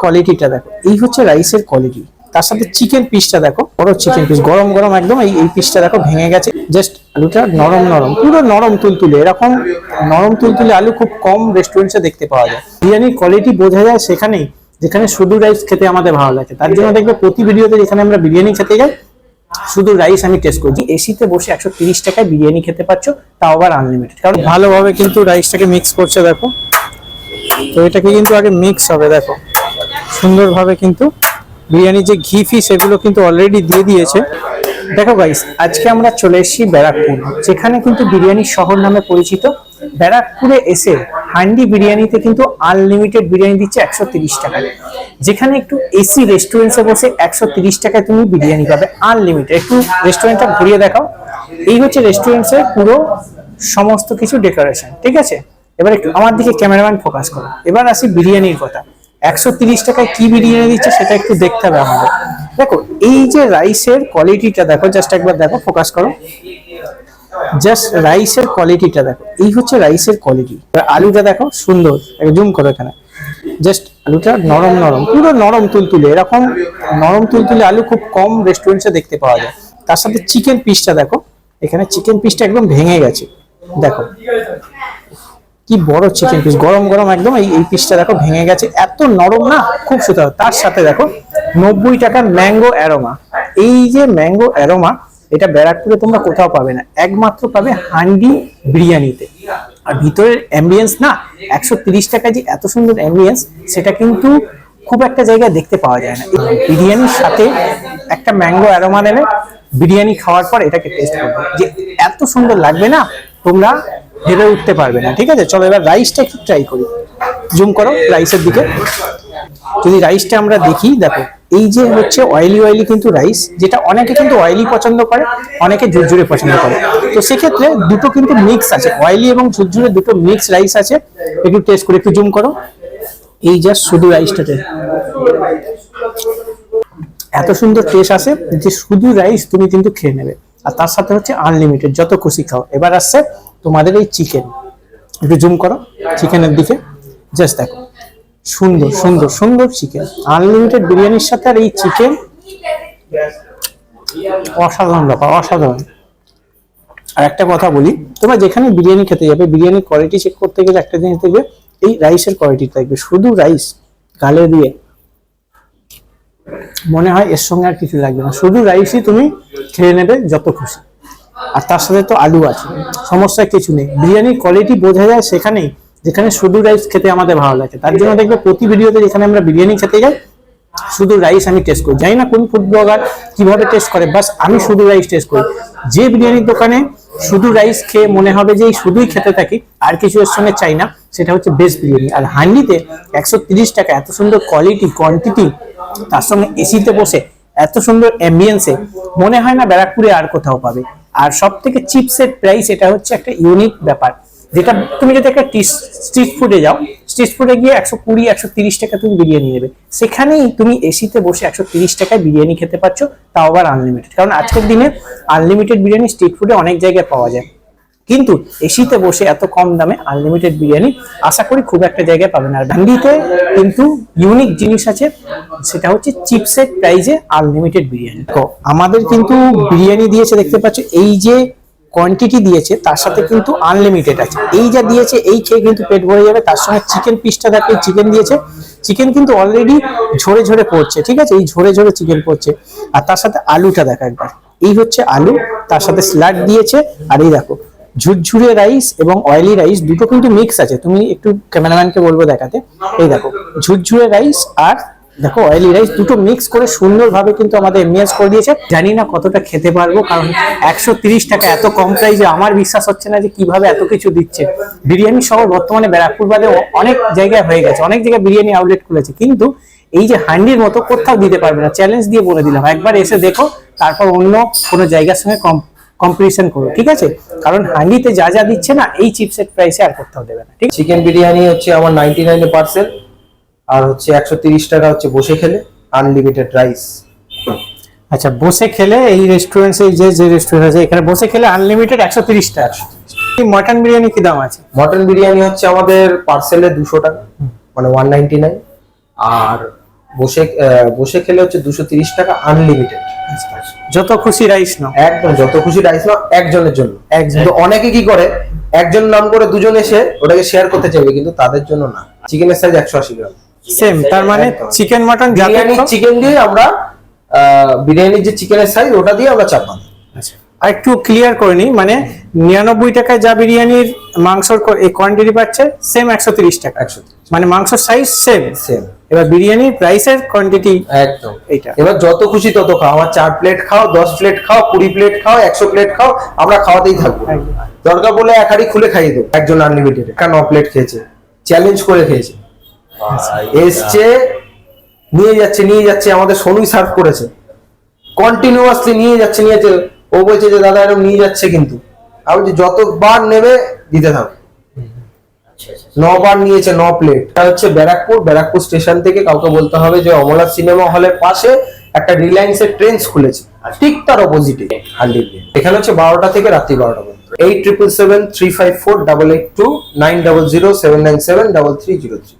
কোয়ালিটিটা দেখো, এই হচ্ছে রাইসের কোয়ালিটি তার সাথে চিকেন পিসটা দেখো, বড় চিকেন পিস গরম গরম একদম, এই এই পিসটা দেখো ভেঙে গেছে। জাস্ট আলুটা নরম নরম, পুরো নরম তুলতুলে, এরকম নরম তুলতুলে আলু খুব কম রেস্টুরেন্টসে দেখতে পাওয়া যায়। বিরিয়ানির কোয়ালিটি বোঝা যায় সেখানেই, যেখানে শুধু রাইস খেতে আমাদের ভালো লাগে। তার জন্য দেখবে প্রতি ভিডিওতে যেখানে আমরা বিরিয়ানি খেতে যাই, শুধু রাইস আমি টেস্ট করছি। এসিতে বসে একশো তিরিশ টাকায় বিরিয়ানি খেতে পারছ, তাও আবার আনলিমিটেড কারণ ভালোভাবে কিন্তু রাইসটাকে মিক্স করছে, দেখো। তো এটাকে কিন্তু আগে মিক্স হবে, দেখো। সুন্দরভাবে কিন্তু বিরিয়ানির যে ঘি ফি সেগুলো কিন্তু অলরেডি দিয়ে দিয়েছে। দেখো গাইস আজকে আমরা চলে এসেছি ব্যারাকপুর, যেখানে কিন্তু বিরিয়ানি শহর নামে পরিচিত। ব্যারাকপুরে এসে হান্ডি বিরিয়ানিতে কিন্তু আনলিমিটেড বিরিয়ানি দিচ্ছে একশো তিরিশ টাকায়। যেখানে একটু এসি রেস্টুরেন্টসে বসে একশো তিরিশ টাকায় তুমি বিরিয়ানি পাবে আনলিমিটেড একটু রেস্টুরেন্টটা ঘুরিয়ে দেখাও। এই হচ্ছে রেস্টুরেন্টসের পুরো সমস্ত কিছু ডেকোরেশন ঠিক আছে? এবার একটু আমার দিকে ক্যামেরাম্যান ফোকাস করো। এবার আসি বিরিয়ানির কথা। একশো তিরিশ টাকায় কি বিরিয়ানি দিচ্ছে সেটা একটু দেখতে হবে আমাদের। দেখো, এই যে রাইসের কোয়ালিটিটা দেখো জাস্ট একবার দেখো ফোকাস করো। জাস্ট রাইসের কোয়ালিটিটা দেখো, এই হচ্ছে রাইসের কোয়ালিটি আলুটা দেখো, সুন্দর জুম করো এখানে। জাস্ট আলুটা নরম নরম, পুরো নরম তুলতুলে, এরকম নরম তুলতুলে আলু খুব কম রেস্টুরেন্টসে দেখতে পাওয়া যায়। তার সাথে চিকেন পিসটা দেখো, এখানে চিকেন পিসটা একদম ভেঙে গেছে। দেখো কি বড় চিকেন পিস গরম গরম একদম এই এই পিসটা দেখো ভেঙে গেছে। এত নরম না, খুব সুন্দর তার সাথে দেখো নব্বই টাকার ম্যাঙ্গো অ্যারোমা এই যে ম্যাঙ্গো অ্যারোমা এটা ব্যারাকপুরে তোমরা কোথাও পাবে না। একমাত্র পাবে হান্ডি বিরিয়ানিতে। আর ভিতরের অ্যাম্বিয়েন্স না, একশো তিরিশ টাকা যে এত সুন্দর অ্যাম্বিয়েন্স সেটা কিন্তু খুব একটা জায়গায় দেখতে পাওয়া যায় না। বিরিয়ানির সাথে একটা ম্যাঙ্গো অ্যারোমা নেবে, বিরিয়ানি খাওয়ার পর এটাকে টেস্ট করবে। যে এত সুন্দর লাগবে না, তোমরা ভেবে উঠতে পারবে না, ঠিক আছে? চলো, এবার রাইসটা একটু ট্রাই করি। জুম করো রাইসের দিকে। যদি রাইসটা আমরা দেখি, দেখো, এই যে হচ্ছে অয়েলি অয়েলি কিন্তু রাইস যেটা অনেকে কিন্তু অয়েলি পছন্দ করে, অনেকে ঝুরঝুরে পছন্দ করে। তো সেক্ষেত্রে দুটো কিন্তু মিক্স আছে অয়েলি এবং ঝুরঝুরে দুটো মিক্স রাইস আছে। একটু টেস্ট করে, একটু জুম করো। এই জাস্ট শুধু রাইসটাতে এত সুন্দর টেস্ট আসে যে শুধু রাইস তুমি কিন্তু খেয়ে নেবে। আর তার সাথে হচ্ছে আনলিমিটেড যত খুশি খাও। এবার আসছে তোমাদের এই চিকেন একটু জুম করো চিকেনের দিকে। জাস্ট দেখো। সুন্দর সুন্দর সুন্দর চিকেন আনলিমিটেড বিরিয়ানির সাথে আর এই চিকেন অসাধারণ ব্যাপার, অসাধারণ। আর একটা কথা বলি, তোমরা যেখানে বিরিয়ানি খেতে যাবে, বিরিয়ানির কোয়ালিটি চেক করতে গেলে একটা জিনিস দেখবে, এই রাইসের কোয়ালিটি থাকবে শুধু রাইস গালে দিয়ে। মনে হয় এর সঙ্গে আর কিছু লাগবে না। শুধু রাইসই তুমি খেয়ে নেবে যত খুশি। আর তার সাথে তো আলু আছে। সমস্যা কিছু নেই। বিরিয়ানির কোয়ালিটি বোঝা যায় সেখানেই, যেখানে শুধু রাইস খেতে আমাদের ভালো লাগে। তার জন্য দেখবে প্রতি ভিডিওতে যেখানে আমরা বিরিয়ানি খেতে যাই, শুধু রাইস আমি টেস্ট করি। জানি না কোন ফুড ব্লগার কীভাবে টেস্ট করে বাস আমি শুধু রাইস টেস্ট করি। যে বিরিয়ানির দোকানে শুধু রাইস খেয়ে মনে হবে যে শুধুই খেতে থাকি, আর কিছু এর সঙ্গে চাই না, সেটা হচ্ছে বেস্ট বিরিয়ানি। আর হান্ডিতে একশো তিরিশ টাকা, এত সুন্দর কোয়ালিটি কোয়ান্টিটি তার সঙ্গে এসিতে বসে এত সুন্দর অ্যাম্বিয়েন্সে মনে হয় না ব্যারাকপুরে আর কোথাও পাবে। আর সব থেকে চিপসের প্রাইস এটা হচ্ছে একটা ইউনিক ব্যাপার। যেটা তুমি যদি একটা স্ট্রিট ফুডে যাও স্ট্রিট ফুডে গিয়ে একশো কুড়ি, একশো তিরিশ টাকা তুমি বিরিয়ানি নেবে। সেখানেই তুমি এসিতে বসে একশো তিরিশ টাকায় বিরিয়ানি খেতে পারছ, তাও আবার আনলিমিটেড কারণ আজকের দিনে আনলিমিটেড বিরিয়ানি স্ট্রিট ফুডে অনেক জায়গায় পাওয়া যায়। কিন্তু এসিতে বসে এত কম দামে আনলিমিটেড বিরিয়ানি আশা করি খুব একটা জায়গায় পাবেন আর ডান্ডিতে কিন্তু ইউনিক জিনিস আছে, সেটা হচ্ছে চিপসের প্রাইজে আনলিমিটেড বিরিয়ানি। তো আমাদের কিন্তু বিরিয়ানি দিয়েছে, দেখতে পাচ্ছ, এই যে কোয়ান্টিটি দিয়েছে, তার সাথে কিন্তু আনলিমিটেড আছে। এই যা দিয়েছে, এই খেয়ে কিন্তু পেট ভরে যাবে। তার সঙ্গে চিকেন পিসটা দেখে চিকেন দিয়েছে। চিকেন কিন্তু অলরেডি ঝরে ঝরে পড়ছে ঠিক আছে? এই ঝরে ঝরে চিকেন পড়ছে আর তার সাথে আলুটা দেখা একবার। এই হচ্ছে আলু, তার সাথে স্যালাড দিয়েছে। আর এই দেখো ঝুরঝুরে রাইস এবং অয়েলি রাইস দুটো কিন্তু মিক্স আছে। তুমি একটু ক্যামেরাম্যানকে বলব দেখাতে। এই দেখো, ঝুরঝুরে রাইস আর দেখো অয়েলি রাইস দুটো মিক্স করে সুন্দরভাবে কিন্তু আমাদের এমএস করে দিয়েছে। জানি না কতটা খেতে পারব, কারণ একশো টাকা এত কম প্রাইসে আমার বিশ্বাস হচ্ছে না যে কীভাবে এত কিছু দিচ্ছে। বিরিয়ানি শহর বর্তমানে ব্যারাকপুর বাদে অনেক জায়গায় হয়ে গেছে, অনেক জায়গায় বিরিয়ানি আউটলেট খুলেছে। কিন্তু এই যে হান্ডির মতো কোথাও দিতে পারবে না। চ্যালেঞ্জ দিয়ে বলে দিলাম, একবার এসে দেখো, তারপর অন্য কোনো জায়গার সঙ্গে কম কম্পিটিশন করো ঠিক আছে? কারণ হান্ডিতে যা যা দিচ্ছে না এই চিপসেট প্রাইসে আর কোথাও দেবে না ঠিক চিকেন বিরিয়ানি হচ্ছে আমার নাইনটি নাইনে পার্সেল আর হচ্ছে একশো তিরিশ টাকা হচ্ছে বসে খেলে আনলিমিটেড রাইস আচ্ছা বসে খেলে এই রেস্টুরেন্টে যে যে রেস্টুরেন্ট আছে এখানে বসে খেলে আনলিমিটেড একশো তিরিশ টাকা। মটন বিরিয়ানি কি দাম আছে? মটন বিরিয়ানি হচ্ছে আমাদের পার্সেলে দুশো টাকা মানে ওয়ান নাইনটি নাইন আর বসে বসে খেলে হচ্ছে দুশো তিরিশ টাকা আনলিমিটেড যত খুশি রাইস নাও। একদম যত খুশি রাইস নাও একজনের জন্য। একজন। কিন্তু অনেকে কি করে একজন নাম করে দুজন এসে ওটাকে শেয়ার করতে চাইবে কিন্তু তাদের জন্য না। চিকেনের সাইজ একশো আশি গ্রাম। সেম তার মানে চিকেন মাটন যাতে বিরিয়ানির চিকেন দিয়ে আমরা বিরিয়ানির যে চিকেনের সাইজ ওটা দিয়ে আমরা চাপ আচ্ছা। আর একটু ক্লিয়ার করে নিই মানে নিরানব্বই টাকায় যা বিরিয়ানির মাংসর এই কোয়ান্টিটি পাচ্ছে সেম একশো তিরিশ টাকা। একশো মানে মাংসর সাইজ সেম সেম এবার বিরিয়ানির প্রাইসের কোয়ান্টিটি একদম। এটা এবার যত খুশি তত খাও। আমার চার প্লেট খাও দশ প্লেট খাও কুড়ি প্লেট খাও একশো প্লেট খাও আমরা খাওয়াতেই থাকব। দরকার বলে এক হাড়ি খুলে খাইয়ে দেবো। একজন আনলিমিটেড একটা ন প্লেট খেয়েছে। চ্যালেঞ্জ করে খেয়েছে। এসছে নিয়ে যাচ্ছে নিয়ে যাচ্ছে আমাদের সোনুই সার্ভ করেছে। কন্টিনিউয়াসলি নিয়ে যাচ্ছে নিয়ে যাচ্ছে। ও বলছে যে দাদা এরকম নিয়ে যাচ্ছে কিন্তু। আমি বলছি যতবার নেবে দিতে থাকো। নবার নিয়েছে ন প্লেট এটা হচ্ছে ব্যারাকপুর। ব্যারাকপুর স্টেশন থেকে কাউকে বলতে হবে যে অমলা সিনেমা হলের পাশে একটা রিলায়েন্স এর ট্রেন্স খুলেছে ঠিক তার অপোজিটে হান্ড্রেড এখানে হচ্ছে বারোটা থেকে রাত্রি বারোটা পর্যন্ত। Eight triple seven three five four double eight two nine double zero seven nine seven double three zero three